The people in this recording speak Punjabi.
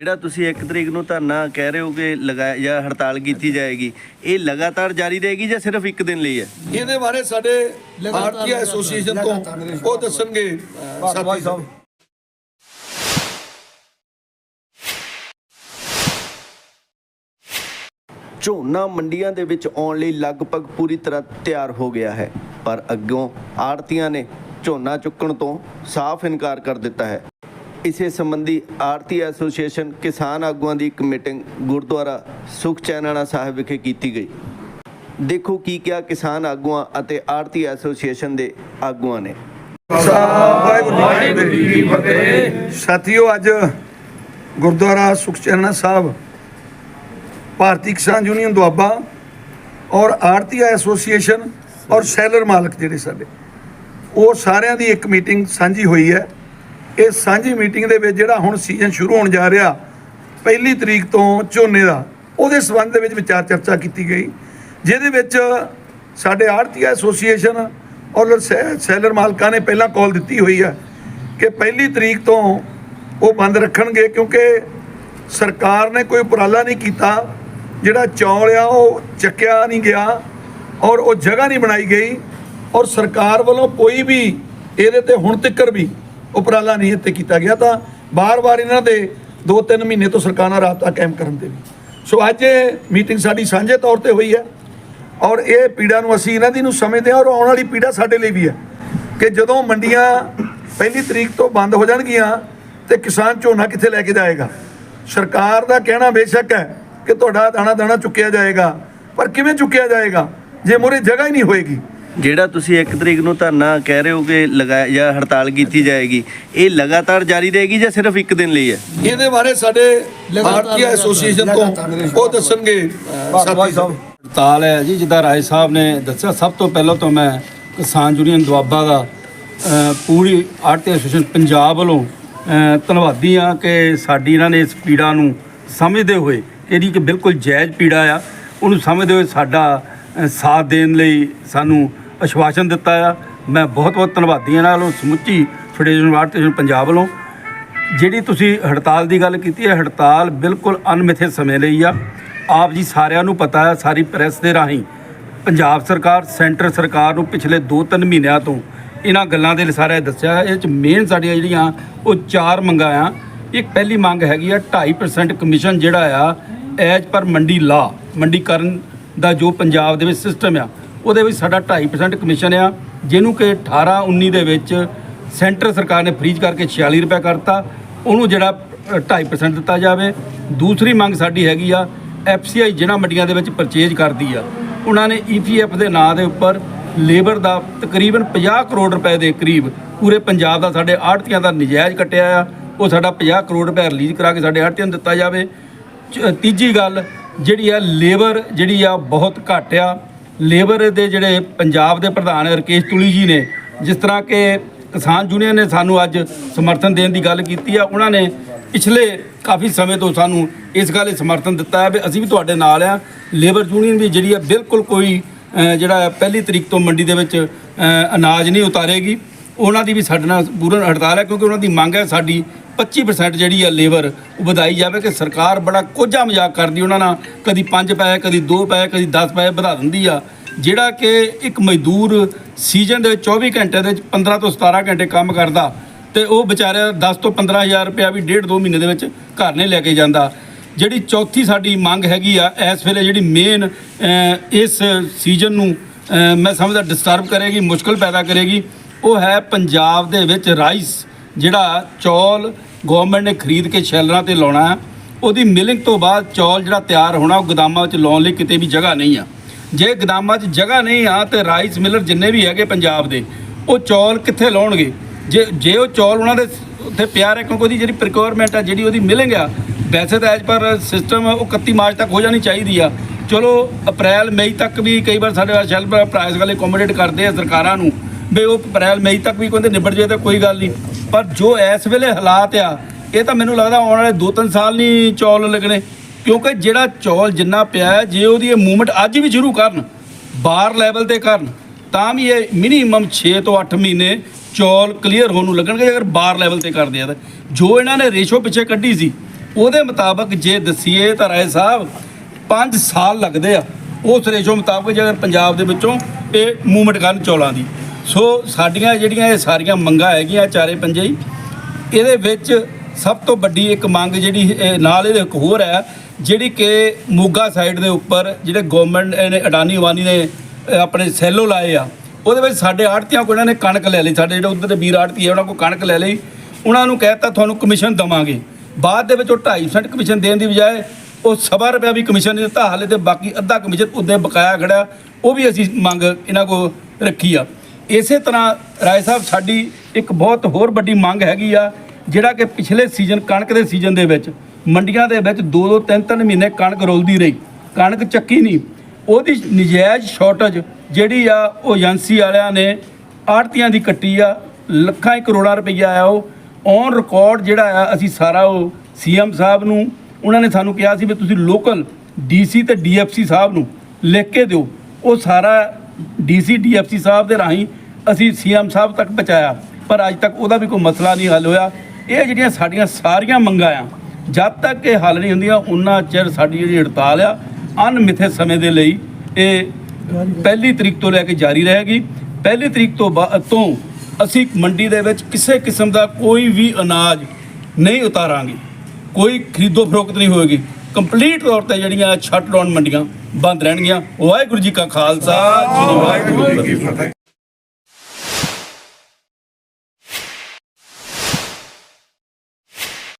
ਜਿਹੜਾ ਤੁਸੀਂ 1 ਤਰੀਕ ਨੂੰ ਧਰਨਾ ਕਹਿ ਰਹੇ ਹੋ ਕਿ ਲਗਾ ਜਾਂ ਹੜਤਾਲ ਕੀਤੀ ਜਾਏਗੀ ਇਹ ਲਗਾਤਾਰ ਜਾਰੀ ਰਹੇਗੀ ਜਾਂ ਸਿਰਫ ਇੱਕ ਦਿਨ ਲਈ ਹੈ? ਇਹਦੇ ਬਾਰੇ ਸਾਡੇ ਆਰਟੀ ਐਸੋਸੀਏਸ਼ਨ ਤੋਂ ਉਹ ਦੱਸਣਗੇ ਸਾਥੀ ਸਾਹਿਬ। ਝੋਨਾ ਮੰਡੀਆਂ ਦੇ ਵਿੱਚ ਆਉਣ ਲਈ ਲਗਭਗ ਪੂਰੀ ਤਰ੍ਹਾਂ ਤਿਆਰ ਹੋ ਗਿਆ ਹੈ ਪਰ ਅੱਗੋਂ ਆੜਤੀਆਂ ਨੇ ਝੋਨਾ ਚੁੱਕਣ ਤੋਂ ਸਾਫ਼ ਇਨਕਾਰ ਕਰ ਦਿੱਤਾ ਹੈ। ਇਸੇ ਸੰਬੰਧੀ ਆੜਤੀ ਐਸੋਸੀਏਸ਼ਨ ਕਿਸਾਨ ਆਗੂਆਂ ਦੀ ਇੱਕ ਮੀਟਿੰਗ ਗੁਰਦੁਆਰਾ ਸੁਖ ਚੈਨਾਣਾ ਸਾਹਿਬ ਵਿਖੇ ਕੀਤੀ ਗਈ। ਦੇਖੋ ਕੀ ਕਿਹਾ ਕਿਸਾਨ ਆਗੂਆਂ ਅਤੇ ਆੜਤੀ ਐਸੋਸੀਏਸ਼ਨ ਦੇ ਆਗੂਆਂ ਨੇ। ਸਾਥੀਓ ਅੱਜ ਗੁਰਦੁਆਰਾ ਸੁਖਚੈਨਾ ਸਾਹਿਬ ਭਾਰਤੀ ਕਿਸਾਨ ਯੂਨੀਅਨ ਦੁਆਬਾ ਔਰ ਆੜਤੀਆ ਐਸੋਸੀਏਸ਼ਨ ਔਰ ਸੈਲਰ ਮਾਲਕ ਜਿਹੜੇ ਸਾਡੇ ਉਹ ਸਾਰਿਆਂ ਦੀ ਇੱਕ ਮੀਟਿੰਗ ਸਾਂਝੀ ਹੋਈ ਹੈ। ਇਹ ਸਾਂਝੀ ਮੀਟਿੰਗ ਦੇ ਵਿੱਚ ਜਿਹੜਾ ਹੁਣ ਸੀਜ਼ਨ ਸ਼ੁਰੂ ਹੋਣ ਜਾ ਰਿਹਾ, ਪਹਿਲੀ ਤਰੀਕ ਤੋਂ ਝੋਨੇ ਦਾ, ਉਹਦੇ ਸਬੰਧ ਦੇ ਵਿੱਚ ਵਿਚਾਰ ਚਰਚਾ ਕੀਤੀ ਗਈ, ਜਿਹਦੇ ਵਿੱਚ ਸਾਡੇ ਆੜਤੀ ਐਸੋਸੀਏਸ਼ਨ ਔਰ ਸੈ- ਸੈਲਰ ਮਾਲਕਾਂ ਨੇ ਪਹਿਲਾਂ ਕਾਲ ਦਿੱਤੀ ਹੋਈ ਹੈ ਕਿ ਪਹਿਲੀ ਤਰੀਕ ਤੋਂ ਉਹ ਬੰਦ ਰੱਖਣਗੇ ਕਿਉਂਕਿ ਸਰਕਾਰ ਨੇ ਕੋਈ ਉਪਰਾਲਾ ਨਹੀਂ ਕੀਤਾ, ਜਿਹੜਾ ਚੌਲ ਆ ਉਹ ਚੱਕਿਆ ਨਹੀਂ ਗਿਆ ਔਰ ਉਹ ਜਗ੍ਹਾ ਨਹੀਂ ਬਣਾਈ ਗਈ ਔਰ ਸਰਕਾਰ ਵੱਲੋਂ ਕੋਈ ਵੀ ਇਹਦੇ ਤੇ ਹੁਣ ਤੱਕਰ ਵੀ ਉਪਰਾਲਾ ਨਹੀਂ ਇੱਥੇ ਕੀਤਾ ਗਿਆ, ਤਾਂ ਬਾਰ-ਬਾਰ ਇਹਨਾਂ ਦੇ 2-3 ਮਹੀਨੇ ਤੋਂ ਸਰਕਾਰਾਂ ਰਾਬਤਾ ਕਾਇਮ ਕਰਨ ਦੇ ਵੀ ਸੋ ਅੱਜ ਇਹ ਮੀਟਿੰਗ ਸਾਡੀ ਸਾਂਝੇ ਤੌਰ ਤੇ ਹੋਈ ਹੈ ਔਰ ਇਹ ਪੀੜਾ ਨੂੰ ਅਸੀਂ ਇਹਨਾਂ ਦੀ ਨੂੰ ਸਮਝਦੇ ਹਾਂ ਔਰ ਆਉਣ ਵਾਲੀ ਪੀੜਾ ਸਾਡੇ ਲਈ ਵੀ ਹੈ ਕਿ ਜਦੋਂ ਮੰਡੀਆਂ ਪਹਿਲੀ ਤਰੀਕ ਤੋਂ ਬੰਦ ਹੋ ਜਾਣਗੀਆਂ ਤੇ ਕਿਸਾਨ ਝੋਨਾ ਕਿੱਥੇ ਲੈ ਕੇ ਜਾਏਗਾ? ਸਰਕਾਰ ਦਾ ਕਹਿਣਾ ਬੇਸ਼ੱਕ ਹੈ ਕਿ ਤੁਹਾਡਾ ਦਾਣਾ ਦਾਣਾ ਚੁੱਕਿਆ ਜਾਏਗਾ, ਪਰ ਕਿਵੇਂ ਚੁੱਕਿਆ ਜਾਏਗਾ? ਜੇ ਮੋਰੇ ਜਗ੍ਹਾ ਹੀ ਨਹੀਂ ਹੋਏਗੀ। ਜਿਹੜਾ ਤੁਸੀਂ 1 ਤਰੀਕ ਨੂੰ ਧਰਨਾ ਕਹਿ ਰਹੇ ਹੋ ਕਿ ਲਗਾ ਜਾਂ ਹੜਤਾਲ ਕੀਤੀ ਜਾਏਗੀ ਇਹ ਲਗਾਤਾਰ ਜਾਰੀ ਰਹੇਗੀ ਜਾਂ ਸਿਰਫ ਇੱਕ ਦਿਨ ਲਈ ਹੈ? ਇਹਦੇ ਬਾਰੇ ਸਾਡੇ ਆਰਟੀ ਐਸੋਸੀਏਸ਼ਨ ਤੋਂ ਉਹ ਦੱਸਣਗੇ। ਸਾਥੀ ਸਾਹਿਬ। ਹੜਤਾਲ ਹੈ ਜੀ ਜਿੱਦਾਂ ਰਾਏ ਸਾਹਿਬ ਨੇ ਦੱਸਿਆ ਸਭ ਤੋਂ ਪਹਿਲਾਂ ਤੋਂ ਮੈਂ ਕਿਸਾਨ ਯੂਨੀਅਨ ਦੁਆਬਾ ਦਾ ਪੂਰੀ ਆੜਤੀ ਐਸੋਸੀਏਸ਼ਨ ਪੰਜਾਬ ਵੱਲੋਂ ਧੰਨਵਾਦੀ ਆ ਕਿ ਸਾਡੀ ਇਹਨਾਂ ਨੇ ਇਸ ਪੀੜਾ ਨੂੰ ਸਮਝਦੇ ਹੋਏ ਇਹਦੀ ਕਿ ਬਿਲਕੁਲ ਜਾਇਜ਼ ਪੀੜਾ ਆ। ਉਹਨੂੰ ਸਮਝਦੇ ਹੋਏ ਸਾਡਾ ਸਾਥ ਦੇਣ ਲਈ ਸਾਨੂੰ ਅਸ਼ਵਾਸਨ ਦਿੱਤਾ ਆ। ਮੈਂ ਬਹੁਤ ਬਹੁਤ ਧੰਨਵਾਦੀ ਹਾਂ ਨਾਲ ਸਮੁੱਚੀ ਫੈਡਰੇਸ਼ਨ ਆੜਤੀ ਐਸੋਸੀਏਸ਼ਨ ਪੰਜਾਬ ਵੱਲੋਂ। ਜਿਹੜੀ ਤੁਸੀਂ ਹੜਤਾਲ ਦੀ ਗੱਲ ਕੀਤੀ ਹੈ, ਹੜਤਾਲ ਬਿਲਕੁਲ ਅਨਮਿੱਥੇ ਸਮੇਂ ਲਈ ਆ। ਆਪ ਜੀ ਸਾਰਿਆਂ ਨੂੰ ਪਤਾ ਹੈ, ਸਾਰੀ ਪ੍ਰੈਸ ਦੇ ਰਾਹੀਂ ਪੰਜਾਬ ਸਰਕਾਰ, ਸੈਂਟਰ ਸਰਕਾਰ ਨੂੰ ਪਿਛਲੇ 2-3 ਮਹੀਨਿਆਂ ਤੋਂ ਇਹਨਾਂ ਗੱਲਾਂ ਦੇ ਸਾਰੇ ਦੱਸਿਆ ਹੈ। ਇਹ ਚ ਮੇਨ ਸਾਡੀਆਂ ਜਿਹੜੀਆਂ, ਉਹ ਚਾਰ ਮੰਗਾਂ ਆ। ਇੱਕ ਪਹਿਲੀ ਮੰਗ ਹੈਗੀ ਆ 2.5% ਕਮਿਸ਼ਨ ਜਿਹੜਾ ਆ ਐਜ ਪਰ ਮੰਡੀ ਲਾ ਮੰਡੀਕਰਨ ਦਾ ਜੋ ਪੰਜਾਬ ਦੇ ਵਿੱਚ ਸਿਸਟਮ ਆ ਉਹਦੇ ਵਿੱਚ ਸਾਡਾ 2.5% ਕਮਿਸ਼ਨ ਆ ਜਿਹਨੂੰ ਕਿ 18 19 ਦੇ ਵਿੱਚ ਸੈਂਟਰ ਸਰਕਾਰ ਨੇ ਫ੍ਰੀਜ਼ ਕਰਕੇ 46 ਰੁਪਏ ਕਰਤਾ ਉਹਨੂੰ ਜਿਹੜਾ ਅ, 2.5% ਦਿੱਤਾ ਜਾਵੇ। ਦੂਸਰੀ ਮੰਗ ਸਾਡੀ ਹੈਗੀ ਆ ਐਫਸੀਆਈ ਜਿਹਨਾਂ ਮੰਡੀਆਂ ਦੇ ਵਿੱਚ ਪਰਚੇਜ ਕਰਦੀ ਆ ਉਹਨਾਂ ਨੇ ਈਪੀਐਫ ਦੇ ਨਾਂ ਦੇ ਉੱਪਰ ਲੇਬਰ ਦਾ ਤਕਰੀਬਨ 50 ਕਰੋੜ ਰੁਪਏ ਦੇ ਕਰੀਬ ਪੂਰੇ ਪੰਜਾਬ ਦਾ ਸਾਡੇ ਆੜਤੀਆਂ ਦਾ ਨਜਾਇਜ਼ ਕੱਟਿਆ ਆ ਉਹ ਸਾਡਾ 50 ਕਰੋੜ ਰੁਪਏ ਰਿਲੀਜ਼ ਕਰਾ ਕੇ ਸਾਡੇ ਆੜਤੀਆਂ ਨੂੰ ਦਿੱਤਾ ਜਾਵੇ। ਚ- ਤੀਜੀ ਗੱਲ ਜਿਹੜੀ ਆ ਲੇਬਰ ਜਿਹੜੀ ਆ ਬਹੁਤ ਘੱਟ ਆ ਲੇਬਰ ਦੇ ਜਿਹੜੇ ਪੰਜਾਬ ਦੇ ਪ੍ਰਧਾਨ ਰਕੇਸ਼ ਤੁਲੀ ਜੀ ਨੇ, ਜਿਸ ਤਰ੍ਹਾਂ ਕਿ ਕਿਸਾਨ ਯੂਨੀਅਨ ਨੇ ਸਾਨੂੰ ਅੱਜ ਸਮਰਥਨ ਦੇਣ ਦੀ ਗੱਲ ਕੀਤੀ ਆ, ਉਹਨਾਂ ਨੇ ਪਿਛਲੇ ਕਾਫੀ ਸਮੇਂ ਤੋਂ ਸਾਨੂੰ ਇਸ ਗੱਲ 'ਤੇ ਸਮਰਥਨ ਦਿੱਤਾ ਹੈ ਵੀ ਅਸੀਂ ਵੀ ਤੁਹਾਡੇ ਨਾਲ ਆ। ਲੇਬਰ ਯੂਨੀਅਨ ਵੀ ਜਿਹੜੀ ਆ, ਬਿਲਕੁਲ ਕੋਈ ਜਿਹੜਾ ਪਹਿਲੀ ਤਰੀਕ ਤੋਂ ਮੰਡੀ ਦੇ ਵਿੱਚ ਅਨਾਜ ਨਹੀਂ ਉਤਾਰੇਗੀ। ਉਹਨਾਂ ਦੀ ਵੀ ਸਾਡੇ ਨਾਲ ਪੂਰਨ ਹੜਤਾਲ ਹੈ, ਕਿਉਂਕਿ ਉਹਨਾਂ ਦੀ ਮੰਗ ਹੈ ਸਾਡੀ 25% ਜਿਹੜੀ ਆ ਲੇਬਰ ਉਹ ਵਧਾਈ ਜਾਵੇ ਕਿ ਸਰਕਾਰ ਬੜਾ ਕੋਝਾ ਮਜ਼ਾਕ ਕਰਦੀ ਉਹਨਾਂ ਨਾਲ। ਕਦੀ 5 ਪੈਸੇ, ਕਦੀ 2 ਪੈਸੇ, ਕਦੀ 10 ਪੈਸੇ ਵਧਾ ਦਿੰਦੀ ਆ। ਜਿਹੜਾ ਕਿ ਇੱਕ ਮਜ਼ਦੂਰ ਸੀਜ਼ਨ ਦੇ ਵਿੱਚ 24 ਘੰਟੇ ਦੇ ਵਿੱਚ 15 ਤੋਂ 17 ਘੰਟੇ ਕੰਮ ਕਰਦਾ ਤੇ ਉਹ ਵਿਚਾਰਾ 10 ਤੋਂ 15000 ਰੁਪਇਆ ਵੀ ਡੇਢ ਦੋ ਮਹੀਨੇ ਦੇ ਵਿੱਚ ਘਰ ਨੇ ਲੈ ਕੇ ਜਾਂਦਾ। ਜਿਹੜੀ ਚੌਥੀ ਸਾਡੀ ਮੰਗ ਹੈਗੀ ਆ, ਇਸ ਵੇਲੇ ਜਿਹੜੀ ਮੇਨ ਇਸ ਸੀਜ਼ਨ ਨੂੰ ਮੈਂ ਸਮਝਦਾ ਡਿਸਟਰਬ ਕਰੇਗੀ, ਮੁਸ਼ਕਲ ਪੈਦਾ ਕਰੇਗੀ, ਉਹ ਹੈ ਪੰਜਾਬ ਦੇ ਵਿੱਚ ਰਾਈਸ ਜਿਹੜਾ ਚੌਲ ਗਵਰਨਮੈਂਟ ਨੇ ਖਰੀਦ ਕੇ ਸ਼ੈਲਰਾਂ ਤੇ ਲਾਉਣਾ ਹੈ। ਉਹਦੀ ਮਿਲਿੰਗ ਤੋਂ ਬਾਅਦ ਚੌਲ ਜਿਹੜਾ ਤਿਆਰ ਹੋਣਾ, ਉਹ ਗੋਦਾਮਾਂ ਵਿੱਚ ਲਾਉਣ ਲਈ ਕਿਤੇ ਵੀ ਜਗ੍ਹਾ ਨਹੀਂ ਆ। ਜੇ ਗਦਾਮਾਂ 'ਚ ਜਗ੍ਹਾ ਨਹੀਂ ਆ, ਤੇ ਰਾਈਸ ਮਿਲਰ ਜਿੰਨੇ ਵੀ ਹੈਗੇ ਪੰਜਾਬ ਦੇ, ਉਹ ਚੌਲ ਕਿੱਥੇ ਲਾਉਣਗੇ? ਜੇ ਜੇ ਉਹ ਚੌਲ ਉਹਨਾਂ ਦੇ ਉੱਥੇ ਪਿਆ ਰਿਹਾ, ਕਿਉਂਕਿ ਉਹਦੀ ਜਿਹੜੀ ਪ੍ਰੋਕਿਉਰਮੈਂਟ ਆ, ਜਿਹੜੀ ਉਹਦੀ ਮਿਲਿੰਗ ਆ, ਵੈਸੇ ਤਾਂ ਐਜ ਪਰ ਸਿਸਟਮ ਉਹ 31 ਮਾਰਚ ਤੱਕ ਹੋ ਜਾਣੀ ਚਾਹੀਦੀ ਆ। ਚਲੋ, ਅਪ੍ਰੈਲ, ਮਈ ਤੱਕ ਵੀ ਕਈ ਵਾਰ ਸਾਡੇ ਸ਼ੈਲਫ ਪ੍ਰਾਈਸ ਵਾਲੇ ਅਕੋਮੋਡੇਟ ਕਰਦੇ ਆ ਸਰਕਾਰਾਂ ਨੂੰ। ਵੀ ਉਹ ਅਪ੍ਰੈਲ, ਮਈ ਤੱਕ ਵੀ ਕਹਿੰਦੇ ਨਿਬੜ ਜਾਏ ਤਾਂ ਕੋਈ ਗੱਲ ਨਹੀਂ। ਪਰ ਜੋ ਇਸ ਵੇਲੇ ਹਾਲਾਤ ਆ, ਇਹ ਤਾਂ ਮੈਨੂੰ ਲੱਗਦਾ ਆਉਣ ਵਾਲੇ 2-3 ਸਾਲ ਨਹੀਂ ਚੌਲ ਲੱਗਣੇ। ਕਿਉਂਕਿ ਜਿਹੜਾ ਚੌਲ ਜਿੰਨਾ ਪਿਆ ਜੇ ਉਹਦੀ ਇਹ ਮੂਵਮੈਂਟ ਅੱਜ ਵੀ ਸ਼ੁਰੂ ਕਰਨ, ਬਾਹਰ ਲੈਵਲ ਤੇ ਕਰਨ, ਤਾਂ ਵੀ ਇਹ ਮਿਨੀਮਮ 6 ਤੋਂ 8 ਮਹੀਨੇ ਚੌਲ ਕਲੀਅਰ ਹੋਣ ਨੂੰ ਲੱਗਣਗੇ ਅਗਰ ਬਾਹਰ ਲੈਵਲ ਤੇ ਕਰਦੇ ਆ ਤਾਂ। ਜੋ ਇਹਨਾਂ ਨੇ ਰੇਸ਼ੋ ਪਿੱਛੇ ਕੱਢੀ ਸੀ, ਉਹਦੇ ਮੁਤਾਬਕ ਜੇ ਦਸੀਏ ਤਾਂ ਰਾਏ ਸਾਹਿਬ 5 ਸਾਲ ਲੱਗਦੇ ਆ, ਉਸ ਰੇਸ਼ੋ ਮੁਤਾਬਕ ਜੇ ਅਗਰ ਪੰਜਾਬ ਦੇ ਵਿੱਚੋਂ ਇਹ ਮੂਵਮੈਂਟ ਕਰਨ ਚੌਲਾਂ ਦੀ। ਸੋ ਸਾਡੀਆਂ ਜਿਹੜੀਆਂ ਇਹ ਸਾਰੀਆਂ ਮੰਗਾਂ ਹੈਗੀਆਂ ਚਾਰੇ ਪੰਜੇ ਹੀ, ਇਹਦੇ ਵਿੱਚ ਸਭ ਤੋਂ ਵੱਡੀ ਇੱਕ ਮੰਗ ਜਿਹੜੀ ਨਾਲ ਇਹਦੇ ਇੱਕ ਹੋਰ ਹੈ, ਜਿਹੜੀ ਕਿ ਮੋਗਾ ਸਾਈਡ ਦੇ ਉੱਪਰ ਜਿਹੜੇ ਗਵਰਨਮੈਂਟ ਨੇ ਅਡਾਨੀ ਵਾਨੀ ਨੇ ਆਪਣੇ ਸੈਲੋ ਲਾਏ ਆ, ਉਹਦੇ ਵਿੱਚ ਸਾਡੇ ਆੜਤੀਆਂ ਕੋਲ ਇਹਨਾਂ ਨੇ ਕਣਕ ਲੈ ਲਈ, ਸਾਡੇ ਜਿਹੜੇ ਉੱਧਰ ਦੇ ਵੀਰ ਆੜਤੀ ਹੈ, ਉਹਨਾਂ ਕੋਲ ਕਣਕ ਲੈ ਲਈ, ਉਹਨਾਂ ਨੂੰ ਕਹਿਤਾ ਤੁਹਾਨੂੰ ਕਮਿਸ਼ਨ ਦਵਾਂਗੇ, ਬਾਅਦ ਦੇ ਵਿੱਚ ਉਹ 2.5% ਕਮਿਸ਼ਨ ਦੇਣ ਦੀ ਬਜਾਏ ਉਹ ਸਵਾ ਰੁਪਇਆ ਵੀ ਕਮਿਸ਼ਨ ਨਹੀਂ ਦਿੱਤਾ, ਹਾਲੇ ਤੇ ਬਾਕੀ ਅੱਧਾ ਕਮਿਸ਼ਨ ਉਹਦੇ ਬਕਾਇਆ ਖੜਾ ਉਹ ਵੀ ਅਸੀਂ ਮੰਗ ਇਹਨਾਂ ਕੋਲ ਰੱਖੀ ਆ। ਇਸੇ ਤਰ੍ਹਾਂ ਰਾਏ ਸਾਹਿਬ, ਸਾਡੀ ਇੱਕ ਬਹੁਤ ਹੋਰ ਵੱਡੀ ਮੰਗ ਹੈਗੀ ਆ, ਜਿਹੜਾ ਕਿ ਪਿਛਲੇ ਸੀਜ਼ਨ, ਕਣਕ ਦੇ ਸੀਜ਼ਨ ਦੇ ਵਿੱਚ ਮੰਡੀਆਂ ਦੇ ਵਿੱਚ 2-2 3-3 ਮਹੀਨੇ ਕਣਕ ਰੁਲਦੀ ਰਹੀ, ਕਣਕ ਚੱਕੀ ਨਹੀਂ। ਉਹਦੀ ਨਜਾਇਜ਼ ਸ਼ਾਰਟੇਜ ਜਿਹੜੀ ਆ, ਉਹ ਏਜੰਸੀ ਵਾਲਿਆਂ ਨੇ ਆੜਤੀਆਂ ਦੀ ਕੱਟੀ ਆ, ਲੱਖਾਂ ਹੀ ਕਰੋੜਾਂ ਰੁਪਈਆ ਆ ਉਹ। ਔਨ ਰਿਕਾਰਡ ਜਿਹੜਾ ਆ, ਅਸੀਂ ਸਾਰਾ ਉਹ ਸੀਐਮ ਸਾਹਿਬ ਨੂੰ, ਉਹਨਾਂ ਨੇ ਸਾਨੂੰ ਕਿਹਾ ਸੀ ਵੀ ਤੁਸੀਂ ਲੋਕਲ ਡੀਸੀ ਤੇ ਡੀਐਫਸੀ ਸਾਹਿਬ ਨੂੰ ਲਿਖ ਕੇ ਦਿਓ। ਉਹ ਸਾਰਾ ਡੀਸੀ ਡੀਐਫਸੀ ਸਾਹਿਬ ਦੇ ਰਾਹੀਂ ਅਸੀਂ ਸੀਐਮ ਸਾਹਿਬ ਤੱਕ ਪਹੁੰਚਾਇਆ, ਪਰ ਅੱਜ ਤੱਕ ਉਹਦਾ ਵੀ ਕੋਈ ਮਸਲਾ ਨਹੀਂ ਹੱਲ ਹੋਇਆ। ਇਹ ਜਿਹੜੀਆਂ ਸਾਡੀਆਂ ਸਾਰੀਆਂ ਮੰਗਾਂ ਆ, ਜਦ ਤੱਕ ਇਹ ਹੱਲ ਨਹੀਂ ਹੁੰਦੀਆਂ, ਉਨਾ ਚਿਰ ਸਾਡੀ ਜਿਹੜੀ ਹੜਤਾਲ ਆ, ਅਣਮਿੱਥੇ ਸਮੇਂ ਦੇ ਲਈ ਇਹ ਪਹਿਲੀ ਤਰੀਕ ਤੋਂ ਲੈ ਕੇ ਜਾਰੀ ਰਹੇਗੀ। ਪਹਿਲੀ ਤਰੀਕ ਤੋਂ ਬਾਅਦ ਤੋਂ ਅਸੀਂ ਮੰਡੀ ਦੇ ਵਿੱਚ ਕਿਸੇ ਕਿਸਮ ਦਾ ਕੋਈ ਵੀ ਅਨਾਜ ਨਹੀਂ ਉਤਾਰਾਂਗੇ। ਕੋਈ ਖਰੀਦੋ ਫਰੋਖਤ ਨਹੀਂ ਹੋਏਗੀ। ਕੰਪਲੀਟ ਤੌਰ ਤੇ ਜਿਹੜੀਆਂ ਸ਼ਟ ਡਾਊਨ ਮੰਡੀਆਂ ਬੰਦ ਰਹਿਣਗੀਆਂ। ਵਾਹਿਗੁਰੂ ਜੀ ਕਾ ਖਾਲਸਾ ਸ੍ਰੀ ਵਾਹਿਗੁਰੂ ਜੀ ਕੀ ਫਤਿਹ।